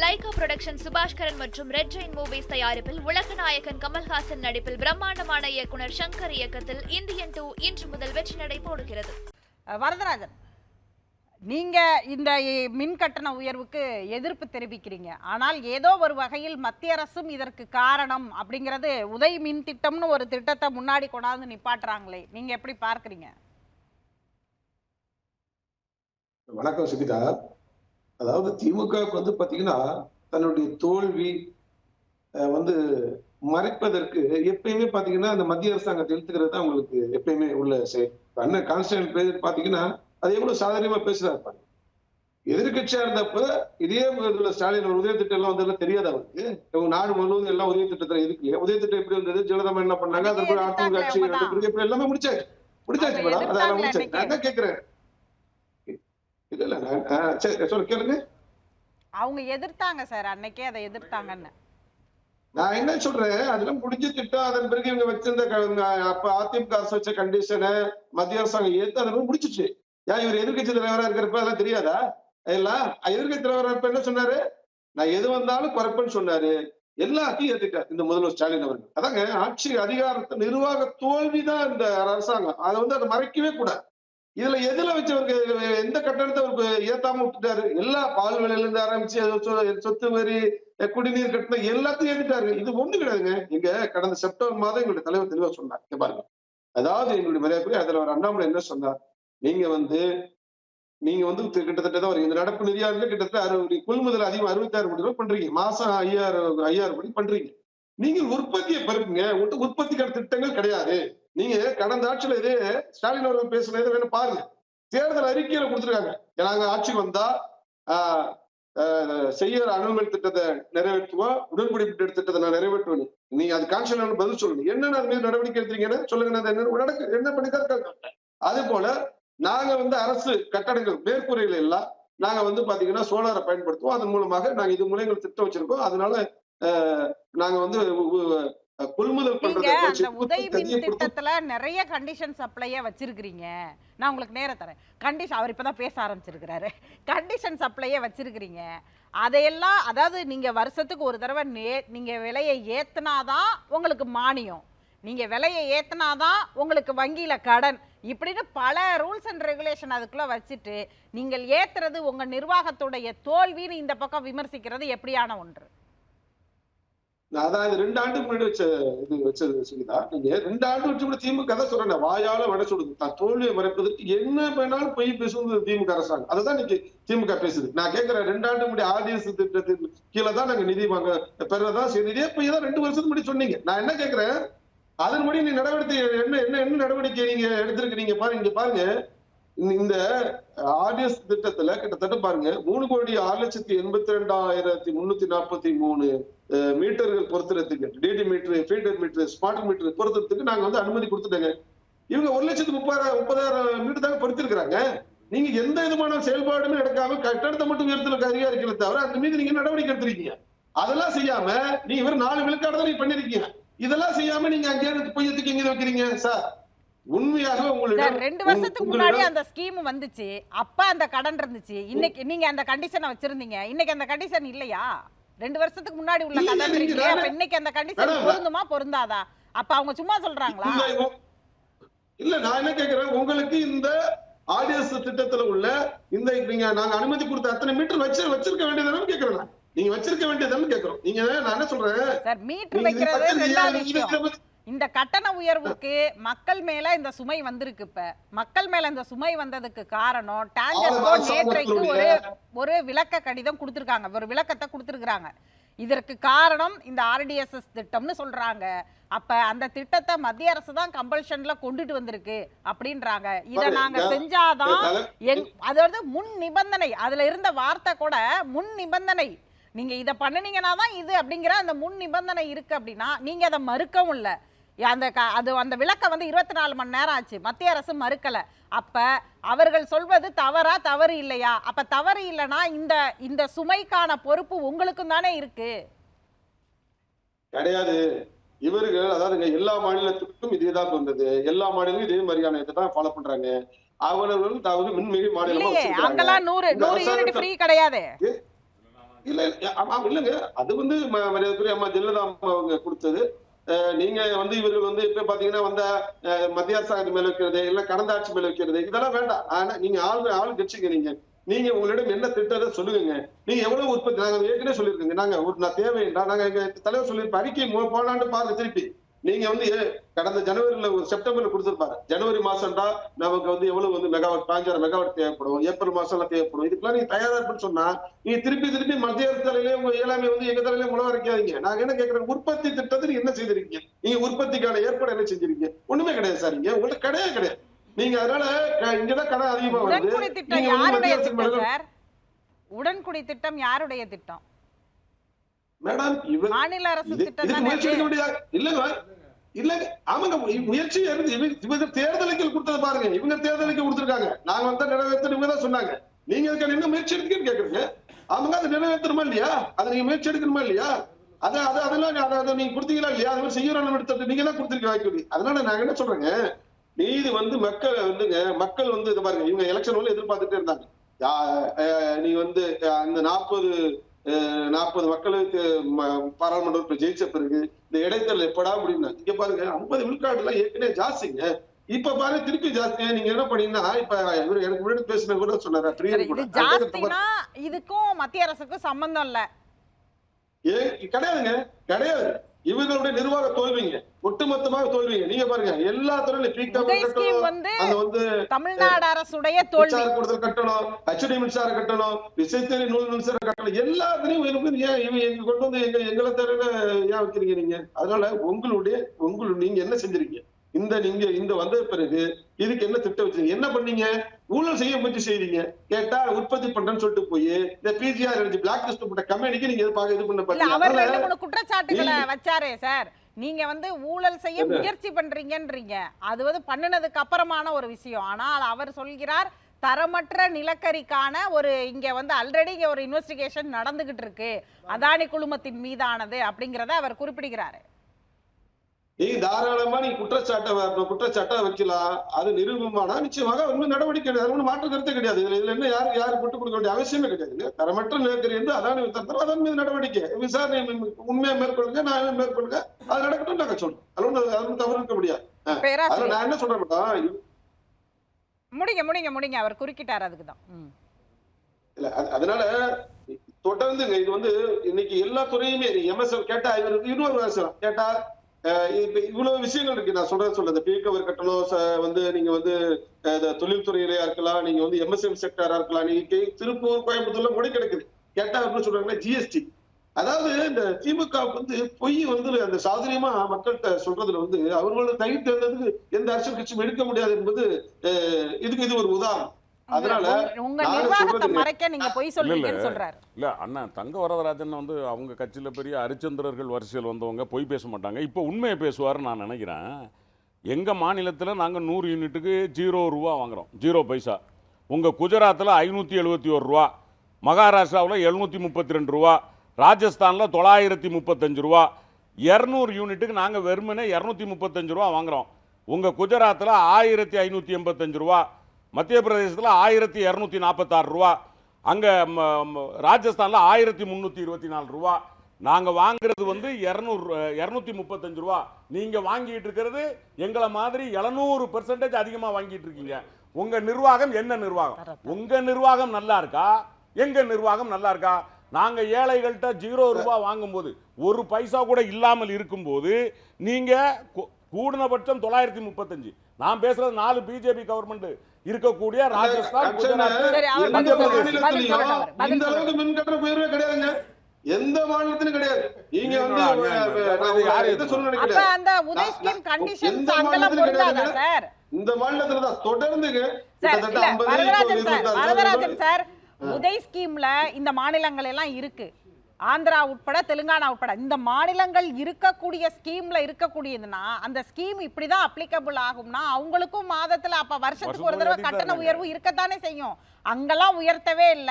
Lyca production Subaskaran மற்றும் red Jain movies தயாரிப்பில் உலகநாயகன் கமல்ஹாசன் நடிப்பில் பிரம்மாண்டமான இயக்குனர் சங்கர் இயக்கத்தில் இந்தியன் டூ இன்று முதல் வெற்றி நடை போடுகிறது. வரதராஜன் நீங்க இந்த மின் கட்டண உயர்வுக்கு எதிர்ப்பு தெரிவிக்கிறீங்க. ஆனால் ஏதோ ஒரு வகையில் மத்திய அரசும் இதற்கு காரணம் அப்படிங்கிறது உதய் மின் திட்டம்னு ஒரு திட்டத்தை முன்னாடி கொண்டாந்து நிப்பாட்டுறாங்களே. நீங்க எப்படி பார்க்கறீங்க? வணக்கம் சுகிதா. அதாவது திமுகவுக்கு வந்து பாத்தீங்கன்னா தன்னுடைய தோல்வி வந்து மறைப்பதற்கு எப்பயுமே பாத்தீங்கன்னா அந்த மத்திய அரசாங்கத்தை இழுத்துக்கிறது தான் அவங்களுக்கு எப்பயுமே உள்ள செயல் அண்ணன் கான்ஸ்டன்ட் பேர் பாத்தீங்கன்னா அது எவ்வளவு சாதாரணமா பேசுறாரு பாருங்க எதிர்கட்சியா இருந்தப்ப இதே இதுல ஸ்டாலின் உதய திட்டம் எல்லாம் வந்ததுல தெரியாது அவருக்கு? இவங்க நாடு முழுவதும் எல்லாம் உதய திட்டத்துல இருக்கு. உதய திட்டம் எப்படி வந்தது? ஜெயலலிதா என்ன பண்ணாங்க? அது அப்புறம் அதிமுக ஆட்சி எல்லாமே முடிச்சாச்சு. முடிச்சாச்சு மேடம். எதிர்த்தாங்களா முடிச்சாச்சு. நான் என்ன கேக்குறேன். இல்ல இல்ல சரி சொல்லு கேளுங்க. அவங்க எதிர்த்தாங்க சார் அன்னைக்கே அதை எதிர்த்தாங்கன்னு. நான் என்ன சொல்றேன்? அதெல்லாம் முடிஞ்ச திட்டம் அதன் பிறகு இவங்க வச்சிருந்த அப்ப அதிமுக அரசு வச்ச கண்டிஷனை மத்திய அரசாங்கம் ஏத்து அதெல்லாம் முடிச்சிச்சு ஏன் இவர் எதிர்க்கட்சி தலைவரா இருக்கிறப்ப அதெல்லாம் தெரியாதா? எல்லாம் எதிர்க்கட்சி தலைவரா இருப்ப என்ன சொன்னாரு? நான் எது வந்தாலும் குறைப்பேன்னு சொன்னாரு. எல்லாத்தையும் ஏத்துட்டார் இந்த முதல்வர் ஸ்டாலின் அவர்கள். அதாங்க ஆட்சி அதிகாரத்தை நிர்வாக தோல்விதான் இந்த அரசாங்கம். அதை வந்து அதை மறைக்கவே கூடாது. இதுல எதுல வச்சு அவருக்கு எந்த கட்டணத்தை அவருக்கு ஏத்தாம விட்டுட்டாரு? எல்லா பால் விலையில இருந்து ஆரம்பிச்சு சொ- சொத்து வரி குடிநீர் கட்டணம் எல்லாத்தையும் ஏத்துட்டாரு. இது ஒண்ணு கிடையாதுங்க. இங்க கடந்த செப்டம்பர் மாதம் எங்களுடைய தலைவர் தெளிவா சொன்னார். இங்க பாருங்க. அதாவது எங்களுடைய மரியாதைக்குரிய அதுல ஒரு அண்ணாமலை என்ன சொன்னார்? நீங்க வந்து நீங்க வந்து கிட்டத்தட்ட தான் ஒரு இந்த நடப்பு நிதியாண்டுல கிட்டத்தட்ட அறுபது கொள்முதல் அதிகம் அறுபத்தாறு கோடி ரூபாய் பண்றீங்க. மாசம் ஐயாயிரம் ஐயாயிரம் கோடி பண்றீங்க. நீங்க உற்பத்தியை பெருக்குங்க. உற்பத்திக்கான திட்டங்கள் கிடையாது. நீங்க கடந்த ஆட்சியில இதே ஸ்டாலின் அவர்கள் பேசுனது வேணும் பாருங்க. தேர்தல் அறிக்கையில கொடுத்துருக்காங்க. நாங்க ஆட்சிக்கு வந்தா ஆஹ், ஆஹ், செய்யற அனுமதி திட்டத்தை நிறைவேற்றுவோம் உடன்படிப்பு திட்டத்தை நான் நிறைவேற்றுவேன். நீங்க அது கான்ஸ்டியூஷன் பதில் சொல்லுங்க என்னென்ன அது மீது நடவடிக்கை எடுத்தீங்கன்னு சொல்லுங்க நான் என்ன? நடக்கு என்ன பண்ணிதான் அது போல நாங்க வந்து அரசு கட்டடங்கள் மேற்கூரைகள் எல்லாம் நாங்க வந்து பாத்தீங்கன்னா சோலாரை பயன்படுத்துவோம். அதன் மூலமாக நாங்க இது மூலம் எங்களுக்கு திட்டம் வச்சிருக்கோம். அதனால நாங்க வந்து கொள்முதல் நீங்க பண்றதை அந்த வச்சு உதய் மின் உற்பத்தியை கொடுத்து திட்டத்துல நிறைய கண்டிஷன் சப்ளையே வச்சிருக்கிறீங்க. நான் உங்களுக்கு நேரம் தரேன். கண்டிஷன் அவர் இப்பதான் பேச ஆரம்பிச்சிருக்கிறாரு. கண்டிஷன் சப்ளையே வச்சிருக்கிறீங்க. அதையெல்லாம் அதாவது நீங்க வருஷத்துக்கு ஒரு தடவை நே நீங்க விலையை ஏத்துனாதான் உங்களுக்கு மானியம். நீங்க விலையை ஏத்துனாதான் உங்களுக்கு வங்கியில கடன். இப்படின்னு பல ரூல்ஸ் அண்ட் ரெகுலேஷன் அதுக்குள்ள வச்சுட்டு நீங்கள் ஏத்துறது உங்க நிர்வாகத்துடைய தோல்வின்னு இந்த பக்கம் விமர்சிக்கிறது எப்படியான ஒன்று? அதாவது ரெண்டு ஆண்டுக்கு முன்னாடி வச்ச இது வச்சது சுகிதா. நீங்க ரெண்டு ஆண்டு வச்சு கூட திமுக தான் சொல்றேன். வாயால வட சொல்லுது தான் தோல்வியை மறைப்பதற்கு என்ன வேணாலும் பொய் பேசுவது திமுக அரசாங்கம். அதுதான் இன்னைக்கு திமுக பேசுது. நான் கேட்கிறேன் ரெண்டு ஆண்டு முன்னாடி ஆர்டிஎஸ் திட்டத்தின் கீழே தான் நாங்க நிதி வாங்க பெறதா சரி இதே பொய் தான் ரெண்டு வருஷத்துக்கு முன்னாடி சொன்னீங்க. நான் என்ன கேட்கிறேன்? அதன்படி நீ நடவடிக்கை என்ன என்ன என்ன நடவடிக்கை நீங்க எடுத்திருக்கிறீங்க? பாருங்க இங்க பாருங்க. இந்த- இந்த ஆர்டிஎஸ் திட்டத்துல கிட்டத்தட்ட பாருங்க மூணு கோடி ஆறு லட்சத்தி எண்பத்தி ரெண்டாயிரத்தி முன்னூத்தி நாற்பத்தி மூணு மீட்டர்கள் பொருத்துறதுக்கு DT meter feeder meter smart meter பொருத்துறதுக்கு நாங்க வந்து அனுமதி கொடுத்துட்டோங்க. இவங்க ஒரு லட்சத்தி முப்பதாயிரம் முப்பதாயிரம் மீட்டர் தாங்க பொருத்திருக்கிறாங்க. நீங்க எந்த விதமான செயல்பாடுமே எடுக்காம கட்டடத்தை மட்டும் உயர்த்தலுக்கு அதிகாரிகளை தவிர அந்த மீது நீங்க நடவடிக்கை எடுத்திருக்கீங்க? அதெல்லாம் செய்யாம நீ இவர் நாலு விழுக்காடு தான் நீங்க பண்ணிருக்கீங்க. இதெல்லாம் செய்யாம நீங்க அங்கே போய் எதுக்கு வைக்கிறீங்க சார்? உண்மையாக சார் உங்களிடம் ரெண்டு வருஷத்துக்கு முன்னாடி அந்த ஸ்கீம் வந்துச்சு. அப்ப அந்த கடன் இருந்துச்சு. இன்னைக்கு நீங்க அந்த கண்டிஷனை வச்சிருந்தீங்க. இன்னைக்கு அந்த கண்டிஷன் இல்லையா? ரெண்டு வருஷத்துக்கு முன்னாடி உள்ள கடன் இருக்கு அப்ப இன்னைக்கு அந்த கண்டிஷன். பொருந்துமா? பொருந்தாதா? அப்ப அவங்க சும்மா சொல்றாங்களா? இல்ல, நான் என்ன கேக்குறேன்? உங்களுக்கு இந்த ஆர்டிஎஸ் திட்டத்துல உள்ள இந்த நீங்க நாங்க அனுமதி கொடுத்த அத்தனை மீட்டர் வச்சு வச்சிருக்க வேண்டியதானு கேக்குறேன். நீங்க வச்சிருக்க வேண்டியதானு கேக்குறோம். நீங்க நான் என்ன சொல்றேன்? சார் மீட்டர் வைக்கிறது இந்த கட்டண உயர்வுக்கு மக்கள் மேல இந்த சுமை வந்திருக்கு இப்ப. மக்கள் மேல இந்த சுமை வந்ததுக்கு காரணம் மாசம் நேற்றைக்கு ஒரு ஒரு விளக்க கடிதம் கொடுத்திருக்காங்க. ஒரு விளக்கத்தை கொடுத்திருக்காங்க இதற்கு காரணம் இந்த ஆர்டிஎஸ்எஸ் திட்டம்னு சொல்றாங்க. அப்ப அந்த திட்டத்தை மத்திய அரசு தான் கம்பல்ஷன்ல கொண்டுட்டு வந்திருக்கு அப்படின்றாங்க. இத நாங்க செஞ்சாதான் அதாவது முன் நிபந்தனை. அதுல இருந்த வார்த்தை கூட முன் நிபந்தனை. நீங்க இத பண்ணுனீங்கன்னா தான் இது அப்படிங்கிற அந்த முன் நிபந்தனை இருக்கு அப்படின்னா நீங்க அதை மறுக்கவும் இல்ல. அந்த க- அது அந்த விளக்க வந்து இருபத்தி நாலு மணி நேரம் ஆச்சு. மத்திய அரசு மறுக்கல. அப்ப அவர்கள் சொல்வது தவறா தவறு இல்லையா? அப்ப தவறு இல்லைன்னா இந்த இந்த சுமைக்கான பொறுப்பு உங்களுக்கும் தானே இருக்கு? கிடையாது. இவர்கள் அதாவதுங்க எல்லா மாநிலத்துக்கும் இதேதான் வந்தது எல்லா மாநிலங்களும் இதே மாதிரியான இதை தான் ஃபாலோ பண்றாங்க. அவர்கள் அதாவது மின்மிகை மாநிலமா அங்கெல்லாம் நூறு நூறு யூனிட் ஃப்ரீ கிடையாது. இல்ல இல்லங்க. அது வந்து மரியாதைக்குரிய அம்மா ஜெயலலிதா அவங்க கொடுத்தது. நீங்க வந்து இவர்கள் வந்து இப்ப பாத்தீங்கன்னா வந்த மத்திய அரசாங்கத்து மேல வைக்கிறது இல்ல கடந்த ஆட்சி மேல வைக்கிறது இதெல்லாம் வேண்டாம். ஆனா நீங்க ஆள் ஆள் கட்சிங்க நீங்க. நீங்க உங்களிடம் என்ன திட்டத்தை சொல்லுங்க நீங்க எவ்வளவு உற்பத்தி நாங்க ஏற்கனவே சொல்லியிருக்கோங்க. நாங்க ஒரு நான் தேவையின்றா நாங்க எங்க தலைவர் சொல்லியிருப்ப அறிக்கை மு- போனாண்டு பாருங்க திருப்பி. நீங்க வந்து கடந்த ஜனவரில ஒரு செப்டம்பர்ல கொடுத்திருப்பாரு. ஜனவரி மாசம்டா நமக்கு வந்து எவ்வளவு வந்து மெகாவாட் பாஞ்சாயிரம் மெகாவாட் தேவைப்படும் ஏப்ரல் மாசம் எல்லாம் தேவைப்படும். இதுக்கெல்லாம் நீங்க தயாரா இருப்புன்னு சொன்னா நீங்க திருப்பி திருப்பி மத்திய தலையிலே உங்க இயலாமை வந்து எங்க தலையிலே முளை வரைக்காதீங்க நாங்க என்ன கேக்குறோம் உற்பத்தி திட்டத்தை நீங்க என்ன செய்திருக்கீங்க? நீங்க உற்பத்திக்கான ஏற்பாடு என்ன செஞ்சிருக்கீங்க? ஒண்ணுமே கிடையாது சார் இங்க. உங்கள்ட்ட கிடையாது கிடையாது. நீங்க அதனால இங்கதான் கடன் அதிகமா வருது. உடன்குடி திட்டம் நீங்க யாருடைய திட்டம் மேடம் மாநில அரசு திட்டம் இதுக்கு தானே இல்லங்க ஆமாங்க முயற்சி இருந்து இவங்க தேர்தலுக்கு கொடுத்தது பாருங்க இவங்க தேர்தலுக்கு கொடுத்துருக்காங்க. நாங்க வந்து நிறைவேற்றணும் இவங்க தான் சொன்னாங்க. நீங்க அதுக்கான என்ன முயற்சி எடுக்கன்னு கேக்குறீங்க? ஆமாங்க அதை நிறைவேற்றணுமா இல்லையா? அதை நீங்க முயற்சி எடுக்கணுமா இல்லையா? அதை அதை அதெல்லாம் அதை அதை நீங்க கொடுத்தீங்களா இல்லையா? அது மாதிரி செய்யறோம் எடுத்துட்டு நீங்க தான் கொடுத்துருக்க வாய்ப்பு அதனால நாங்க என்ன சொல்றேங்க நீதி வந்து மக்கள் வந்துங்க மக்கள் வந்து இது பாருங்க இவங்க எலெக்ஷன் எதிர்பார்த்துட்டே இருந்தாங்க. நீ வந்து அந்த நாற்பது நாற்பது மக்களுக்கு ம- பாராளுமன்ற உறுப்பினர் ஜெயிச்ச பிறகு இந்த இடைத்தேர்தல் எப்படா முடியும்னா இங்க பாருங்க ஐம்பது விழுக்காடு எல்லாம் ஏற்கனவே ஜாஸ்திங்க. இப்ப பாருங்க திருப்பி ஜாஸ்தியா நீங்க என்ன பண்ணீங்கன்னா இப்ப இவரு எனக்கு முன்னாடி பேசின கூட சொன்னாரு பிரியன் இதுக்கும் மத்திய அரசுக்கும் சம்பந்தம் இல்ல. ஏன் கிடையாதுங்க கிடையாது. இவங்களுடைய நிர்வாக தோல்விங்க. ஒட்டுமொத்தமாக தோல்விங்க. நீங்க பாருங்க எல்லா துறையிலும் பீக்கா உதய் ஸ்கீம் வந்து தமிழ்நாடு அரசுடைய தோல்வி. கொடுத்தல் கட்டணும் ஹெச்டி மின்சார கட்டணும் விசைத்தறி நூல் மின்சார கட்டணும் எல்லாத்துலயும் ஏன் இவங்க எங்க கொண்டு வந்து எங்க எங்களை தவிர ஏன் வைக்கிறீங்க நீங்க? அதனால உங்களுடைய உங்களுடைய நீங்க என்ன செஞ்சிருக்கீங்க? இந்த நீங்க இந்த வந்த பிறகு இதுக்கு என்ன திட்டம் வச்சீங்க என்ன பண்ணீங்க? ஊழல் செய்ய முயற்சி செய்றீங்க. கேட்டா உற்பத்தி பண்றேன்னு சொல்லிட்டு போய் இந்த பிஜிஆர் எனர்ஜி பிளாக் லிஸ்ட் போட்ட கம்பெனிக்கு நீங்க இது பார்க்க இது பண்ண பாத்தீங்க குற்றச்சாட்டுகளை வச்சாரே சார். நீங்க வந்து ஊழல் செய்ய? முயற்சி பண்றீங்கன்றீங்க. அது வந்து பண்ணினதுக்கு அப்புறமான ஒரு விஷயம். ஆனால் அவர் சொல்கிறார் தரமற்ற நிலக்கரிக்கான ஒரு இங்க வந்து ஆல்ரெடி இங்க ஒரு இன்வெஸ்டிகேஷன் நடந்துகிட்டு இருக்கு. அதானி குழுமத்தின் மீதானது அப்படிங்கறத அவர் குறிப்பிடுகிறாரு. நீங்க தாராளமா நீங்க குற்றச்சாட்டை குற்றச்சாட்டை வைக்கலாம். அது நிரூபமானா நிச்சயமாக ஒன்றும் நடவடிக்கை கிடையாது. ஒன்றும் மாற்று கருத்தே கிடையாது. இதுல இதுல என்ன யாரு யாரு போட்டு கொடுக்க வேண்டிய அவசியமே கிடையாதுங்க தரமற்ற நிலக்கரி வந்து அதானி தரத்தரம் அதன் மீது நடவடிக்கை. விசாரணை உண்மையா மேற்கொள்ளுங்க நான் மேற்கொள்ளுங்க. அது நடக்கட்டும் நாங்க சொல்றோம். அது ஒன்றும் அது தவறு இருக்க முடியாது. பேராசிரியர். நான் என்ன சொல்றேன் மேடம் முடிங்க முடிங்க முடிங்க. அவர் குறுக்கிட்டார் அதுக்கு தான் இல்ல அது- அதனால தொடர்ந்துங்க. இது வந்து இன்னைக்கு எல்லா துறையுமே எம்எஸ்எல் கேட்டா இவருக்கு இன்னொரு கேட்டா இவ்வளவு விஷயங்கள் இருக்கு. நான் சொல்றேன் சொல்றது பீக்கவர் கட்டணம் வந்து நீங்க வந்து அஹ், தொழில்துறையிலயா இருக்கலாம் நீங்க வந்து எம்எஸ்எம் செக்டரா இருக்கலாம் நீங்க திருப்பூர் கோயம்புத்தூர்ல முடி கிடக்குது. கேட்டா என்ன சொல்றாங்கன்னா ஜிஎஸ்டி அதாவது இந்த திமுக வந்து பொய் வந்து அந்த சாதுரியமா மக்கள்கிட்ட சொல்றதுல வந்து அவர்களோட தயிர் தேர்ந்ததுக்கு எந்த அரசியல் கட்சியும் எடுக்க முடியாது என்பது இதுக்கு இது ஒரு உதாரணம். அதனால உங்க- நிர்வாகத்தை. மறைக்க நீங்க பொய் சொல்றீங்கன்னு சொல்றாரு. இல்லை அண்ணா தங்க வரதராஜன் வந்து அவங்க கட்சியில் பெரிய ஹரிச்சந்திரர்கள் வரிசையில் வந்தவங்க பொய் பேச மாட்டாங்க. இப்போ உண்மையை பேசுவாருன்னு நான் நினைக்கிறேன். எங்கள் மாநிலத்தில் நாங்கள் நூறு யூனிட்டுக்கு ஜீரோ ரூபா வாங்குறோம். ஜீரோ பைசா. உங்கள் குஜராத்தில் ஐநூற்றி எழுபத்தி ஒரு ரூபா. மகாராஷ்டிராவில் எழுநூற்றி முப்பத்தி ரெண்டு ரூபா. ராஜஸ்தானில் தொள்ளாயிரத்தி முப்பத்தஞ்சு ரூபா. இரநூறு யூனிட்டுக்கு நாங்கள் வெறுமனே இரநூத்தி முப்பத்தஞ்சு ரூபா வாங்குறோம். உங்கள் குஜராத்தில் ஆயிரத்தி ஐநூற்றி எண்பத்தஞ்சு ரூபா. மத்திய பிரதேசத்தில் ஆயிரத்தி இரநூத்தி நாற்பத்தாறு ரூபா. அங்கே ராஜஸ்தானில் ஆயிரத்தி முந்நூற்றி இருபத்தி நாலு ரூபா. நாங்கள் வாங்குறது வந்து இரநூறு இரநூத்தி முப்பத்தஞ்சு ரூபா. நீங்கள் வாங்கிட்டு இருக்கிறது எங்களை மாதிரி எழுநூறு பெர்சன்டேஜ் அதிகமாக வாங்கிட்டு இருக்கீங்க. உங்கள் நிர்வாகம் என்ன நிர்வாகம்? உங்கள் நிர்வாகம் நல்லா இருக்கா? எங்கள் நிர்வாகம் நல்லா இருக்கா? நாங்கள் ஏழைகள்கிட்ட ஜீரோ ரூபா வாங்கும்போது ஒரு பைசா கூட இல்லாமல் இருக்கும்போது நீங்கள் கூடுனபட்சம் தொள்ளாயிரத்தி முப்பத்தஞ்சு. நான் பேசுறது நாலு பிஜேபி கவர்மெண்ட் இருக்கக்கூடிய ராஜஸ்தான் எந்த இந்த. அளவுக்கு உயர்வே கிடையாதுங்க. மாநிலத்திலும் கிடையாது. நீங்க வந்து அந்த உதய் ஸ்கீம் கண்டிஷன்ஸ் அங்கெல்லாம் பொருந்தாதா. சார்? இந்த மாநிலத்துல தான் 50, வரதராஜன் சார் 26, வரதராஜன் சார் உதய் ஸ்கீம்ல இந்த மாநிலங்கள் எல்லாம் இருக்கு. ஆந்திரா உட்பட தெலுங்கானா உட்பட இந்த மாநிலங்கள் இருக்கக்கூடிய ஸ்கீம்ல இருக்கக்கூடியதுன்னா அந்த ஸ்கீம் இப்படிதான் அப்ளிகபிள் ஆகும்னா அவங்களுக்கும் மாதத்துல அப்ப வருஷத்துக்கு ஒரு தடவை கட்டண. உயர்வு இருக்கத்தானே செய்யும் அங்கெல்லாம் உயர்த்தவே இல்ல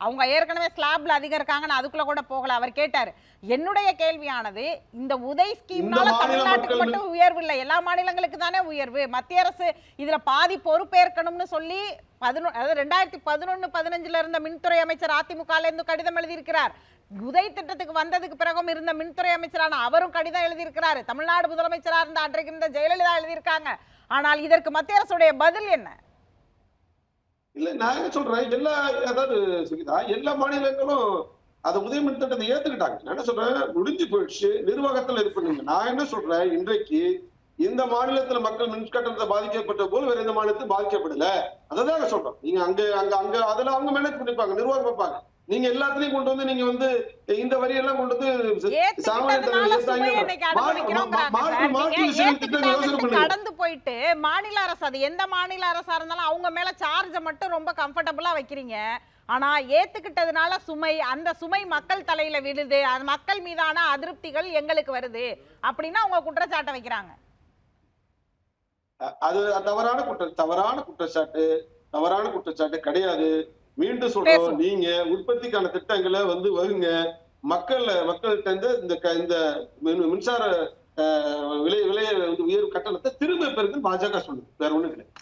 அவங்க ஏற்கனவே ஸ்லாப்ல அதிகம் இருக்காங்க நான் அதுக்குள்ள கூட போகல. அவர் கேட்டாரு என்னுடைய கேள்வியானது இந்த உதய் ஸ்கீம்னால தமிழ்நாட்டுக்கு மட்டும் உயர்வு இல்லை எல்லா மாநிலங்களுக்கு தானே உயர்வு? மத்திய அரசு இதுல பாதி பொறுப்பேற்கணும்னு சொல்லி பதினொன்று அதாவது ரெண்டாயிரத்தி பதினொன்னு பதினஞ்சுல இருந்த மின்துறை அமைச்சர் அதிமுகல இருந்து கடிதம் எழுதியிருக்கிறார். உதய் திட்டத்துக்கு வந்ததுக்கு பிறகும் இருந்த மின்துறை அமைச்சரான அவரும் கடிதம் எழுதியிருக்கிறாரு. தமிழ்நாடு முதலமைச்சரா இருந்த அன்றைக்கு இருந்த ஜெயலலிதா எழுதியிருக்காங்க. ஆனால் இதற்கு மத்திய அரசுடைய பதில் என்ன? இல்ல நான் என்ன சொல்றேன்? எல்லா அதாவது சுகிதா எல்லா மாநிலங்களும் அதை உதயமின் திட்டத்தை ஏத்துக்கிட்டாங்க. நான் என்ன சொல்றேன்? முடிஞ்சு போயிடுச்சு. நிர்வாகத்துல இருப்பீங்க நான் என்ன சொல்றேன்? இன்றைக்கு இந்த மாநிலத்துல மக்கள் மின் கட்டணத்தை பாதிக்கப்பட்ட போது வேற எந்த மாநிலத்தையும் பாதிக்கப்படல. அதை தான் சொல்றோம். நீங்க அங்க அங்க அங்க அதுல அவங்க மேனேஜ் பண்ணிப்பாங்க. நிர்வாகம் பார்ப்பாங்க நீங்க எல்லாத்துலயும் கொண்டு வந்து நீங்க வந்து இந்த வரியெல்லாம் கொண்டு வந்து சாமானிய கடந்து போயிட்டு மாநில அரசு அது எந்த மாநில அரசா இருந்தாலும் அவங்க மேல சார்ஜ மட்டும் ரொம்ப கம்ஃபர்டபுளா வைக்கிறீங்க. ஆனா ஏத்துக்கிட்டதுனால சுமை அந்த சுமை மக்கள் தலையில விழுது அது மக்கள் மீதான அதிருப்திகள் எங்களுக்கு வருது அப்படின்னா அவங்க குற்றச்சாட்டை வைக்கிறாங்க. அது தவறான குற்ற தவறான குற்றச்சாட்டு தவறான குற்றச்சாட்டு கிடையாது. மீண்டும் சொல்றோம். நீங்க உற்பத்திக்கான திட்டங்களை வந்து வருங்க மக்கள் மக்கள்கிட்ட இருந்து இந்த இந்த மின்- மின்சார விலை விலை உயர்வு கட்டணத்தை திரும்ப பெறுது பாஜக சொல்லுது. வேற ஒண்ணும் கிடையாது.